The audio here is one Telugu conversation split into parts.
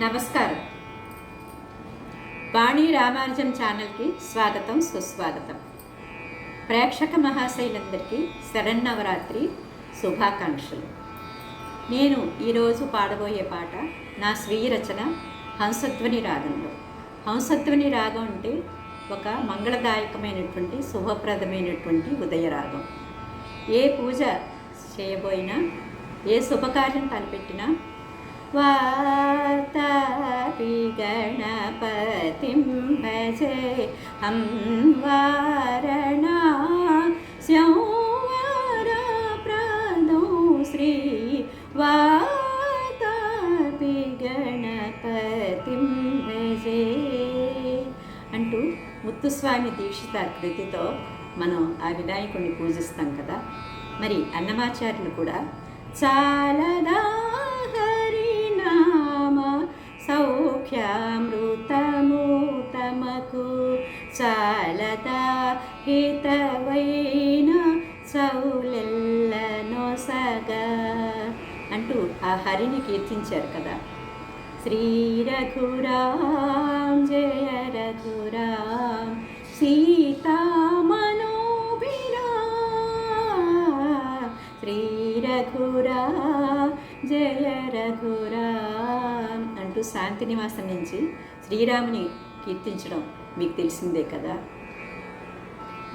నమస్కారం. వాణి రామానుజం ఛానల్కి స్వాగతం సుస్వాగతం. ప్రేక్షక మహాశైలందరికీ శరన్నవరాత్రి శుభాకాంక్షలు. నేను ఈరోజు పాడబోయే పాట నా స్వీయ రచన హంసధ్వని రాగంలో. హంసధ్వని రాగం అంటే ఒక మంగళదాయకమైనటువంటి శుభప్రదమైనటువంటి ఉదయరాగం ఏ పూజ చేయబోయినా ఏ శుభకార్యం తలపెట్టినా వాతాపి గణపతిం భజే హం వారణా ప్రదో శ్రీ వాతాపి గణపతిం భజే అంటూ ముత్తుస్వామి దీక్షిత కృతితో మనం ఆ వినాయకుడిని పూజిస్తాం కదా. మరి అన్నమాచార్యులు కూడా చాలదా సౌఖ్యామృతము తమకు చాలదా హితవైన సౌలెల్లనొసగా అంటూ ఆ హరిని కీర్తించారు కదా. శ్రీ రఘురాం జయ రఘురాం సీతామనోభిరా శ్రీ రఘురా జయ రఘురా. అంటూ శాంతి నివాసం నుంచి శ్రీరాముని కీర్తించడం మీకు తెలిసిందే కదా.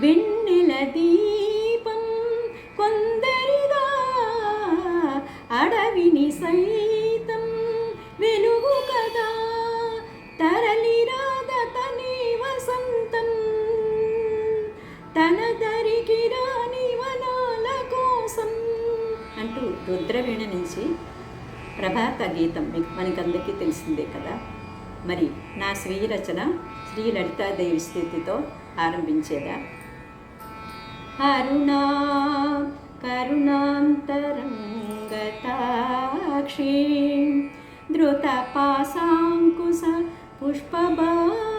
వెన్నెల దీపం కొందరిగా అడవిని సైతం వెలుగు కదా. తరలిరాద తని వసంతం. తన దరికి రాని వనాల కోసం అంటూ రుద్రవీణ నుంచి ప్రభాత గీతం మీకు మనకందరికీ తెలిసిందే కదా? మరి నా స్వీయ రచన శ్రీ లలితాదేవి స్థితితో ఆరంభించేదా? అరుణా కరుణాంతరంగతాక్షి ధృత పాసాంకుశ పుష్పబాణచాపా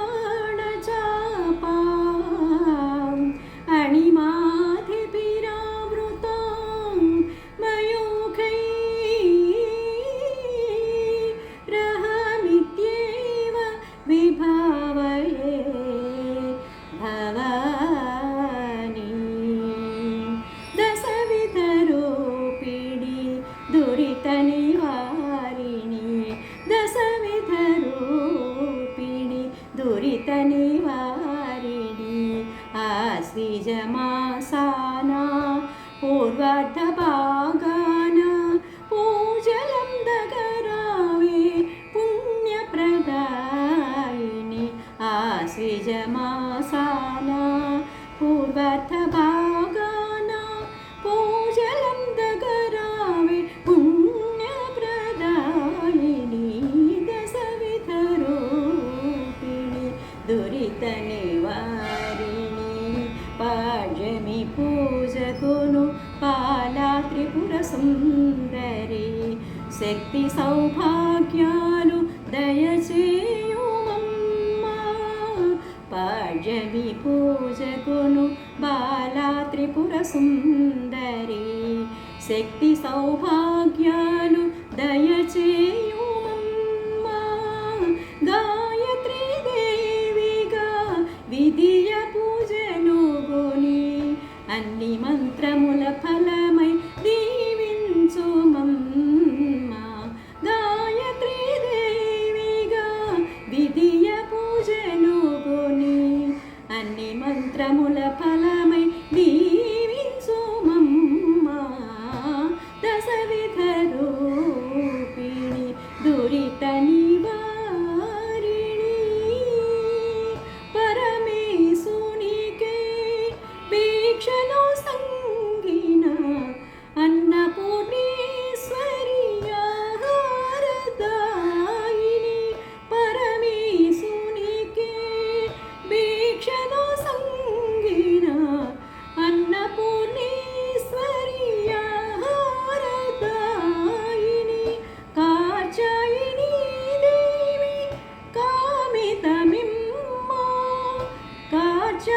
పూర్వార్ధ భాగాన పూజలం దగరావే పుణ్యప్రదాయిని ఆశ్విజమాసానా పూర్వార్ధ భాగాన పూజలం దగరావే పుణ్యప్రదాయిని దశవిధరూపిణి దురిత నివారిణి పాడ్యమి పూజకును పాలా త్రిపుర సుందరి. శక్తి సౌభాగ్యాలు దయచేయుమమ్మా. పాడవి పూజకును బాలా త్రిపుర సుందరి. శక్తి సౌభాగ్యాలు దయచేయుమమ్మా. గాయత్రీ దేవిగా విధియ పూజను గుని అన్ని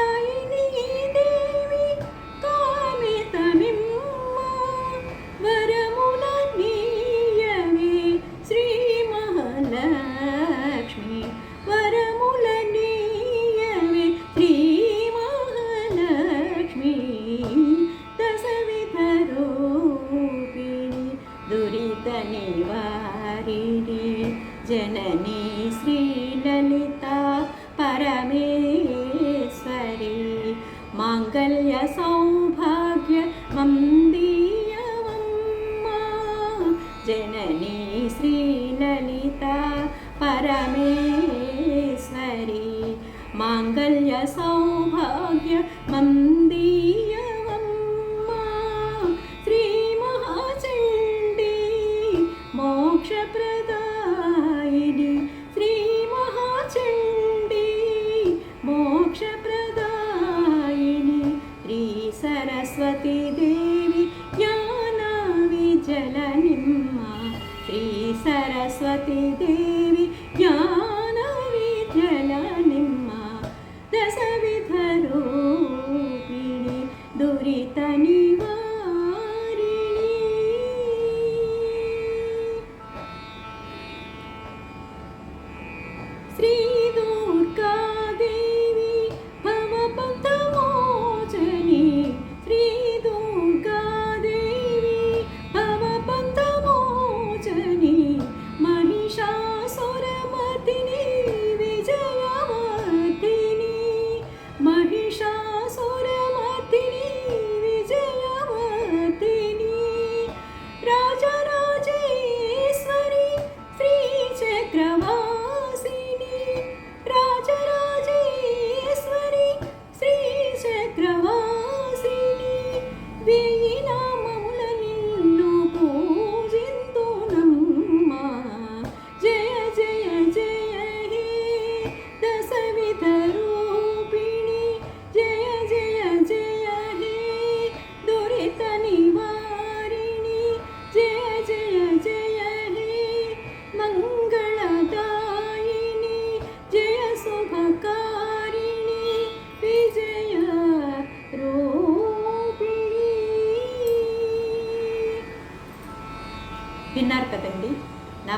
爱与你。जननी श्रीललिता परमेश्वरी। माङ्गल्यसौभाग्य मन्दीयवं श्रीमहाचण्डी मोक्षप्रदायिनि। श्रीमहाचण्डी मोक्षप्र ತಿಳಿದಿದೆ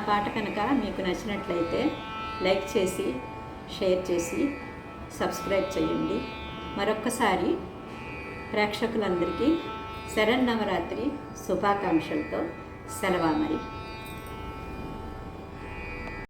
పాట కనుక మీకు నచ్చినట్లయితే లైక్ చేసి షేర్ చేసి సబ్స్క్రైబ్ చేయండి. మరొక్కసారి ప్రేక్షకులందరికీ శరన్నవరాత్రి శుభాకాంక్షలతో సెలవు మరి.